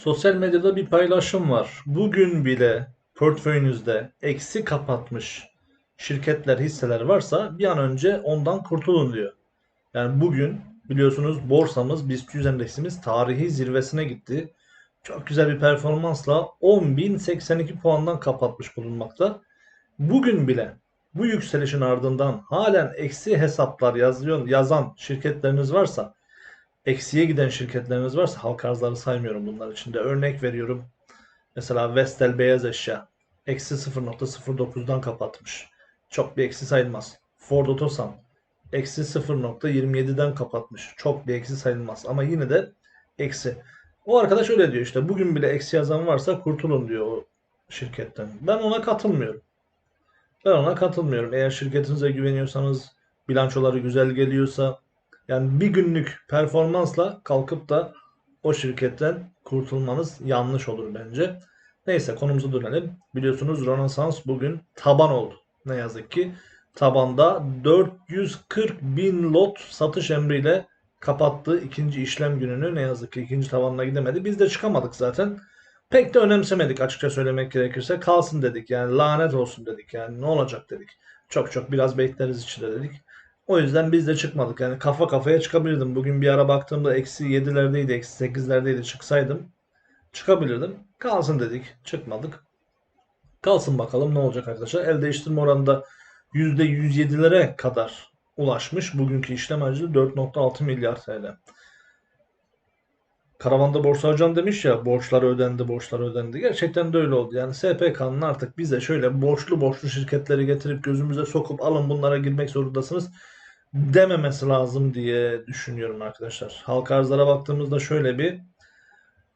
Sosyal medyada bir paylaşım var. Bugün bile portföyünüzde eksi kapatmış şirketler, hisseler varsa bir an önce ondan kurtulun diyor. Yani bugün biliyorsunuz borsamız BIST 100 endeksimiz tarihi zirvesine gitti. Çok güzel bir performansla 10.082 puandan kapatmış bulunmakta. Bugün bile bu yükselişin ardından halen eksi hesaplar yazıyor, yazan şirketleriniz varsa eksiye giden şirketleriniz varsa halka arzları saymıyorum bunlar içinde. Örnek veriyorum. Mesela Vestel Beyaz Eşya eksi 0.09'dan kapatmış. Çok bir eksi sayılmaz. Ford Otosan eksi 0.27'den kapatmış. Çok bir eksi sayılmaz. Ama yine de eksi. O arkadaş öyle diyor işte. Bugün bile eksi yazan varsa kurtulun diyor o şirketten. Ben ona katılmıyorum. Ben ona katılmıyorum. Eğer şirketinize güveniyorsanız, bilançoları güzel geliyorsa, yani bir günlük performansla kalkıp da o şirketten kurtulmanız yanlış olur bence. Neyse konumuza dönelim. Biliyorsunuz Rönesans bugün taban oldu. Ne yazık ki tabanda 440 bin lot satış emriyle kapattığı ikinci işlem gününü ne yazık ki ikinci tabanına gidemedi. Biz de çıkamadık zaten. Pek de önemsemedik açıkça söylemek gerekirse. Kalsın dedik yani lanet olsun dedik yani ne olacak dedik. Çok çok biraz bekleriz içinde dedik. O yüzden biz de çıkmadık. Yani kafa kafaya çıkabilirdim. Bugün bir ara baktığımda eksi 7'lerdeydi, eksi 8'lerdeydi çıksaydım. Çıkabilirdim. Kalsın dedik. Çıkmadık. Kalsın bakalım ne olacak arkadaşlar. El değiştirme oranında %107'lere kadar ulaşmış. Bugünkü işlem hacmi 4.6 milyar TL. Karavanda borsa hocam demiş ya borçlar ödendi borçlar ödendi. Gerçekten de öyle oldu. Yani SPK'nın artık bize şöyle borçlu borçlu şirketleri getirip gözümüze sokup alın bunlara girmek zorundasınız dememesi lazım diye düşünüyorum arkadaşlar. Halka arzlara baktığımızda şöyle bir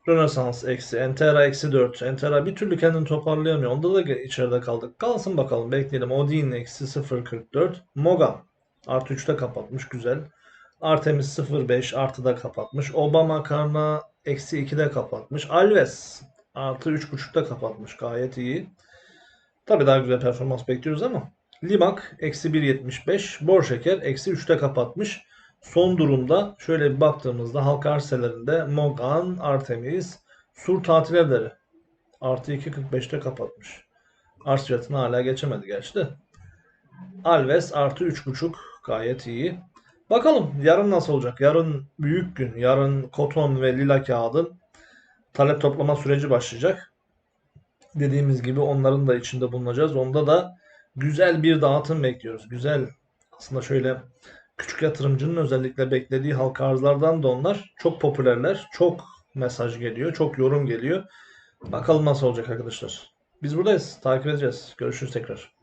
Rönesans eksi, Entera eksi 4. Entera bir türlü kendini toparlayamıyor. Onda da içeride kaldık. Kalsın bakalım bekleyelim. Odin eksi 0.44. Moga artı 3'te kapatmış. Güzel. Artemis 0.5 artıda kapatmış. Obama Karna eksi 2'de kapatmış. Alves artı 3.5'da kapatmış. Gayet iyi. Tabii daha güzel performans bekliyoruz ama. Limak eksi 1.75. Borşeker eksi 3'te kapatmış. Son durumda şöyle bir baktığımızda halka arsalarında Mogan, Artemis, Sur tatil evleri artı 2.45'te kapatmış. Arz fiyatını hala geçemedi gerçi. Alves artı 3.5 gayet iyi. Bakalım yarın nasıl olacak? Yarın büyük gün. Yarın koton ve lila kağıdın talep toplama süreci başlayacak. Dediğimiz gibi onların da içinde bulunacağız. Onda da güzel bir dağıtım bekliyoruz. Güzel aslında şöyle küçük yatırımcının özellikle beklediği halka arzlardan da onlar çok popülerler. Çok mesaj geliyor, çok yorum geliyor. Bakalım nasıl olacak arkadaşlar. Biz buradayız. Takip edeceğiz. Görüşürüz tekrar.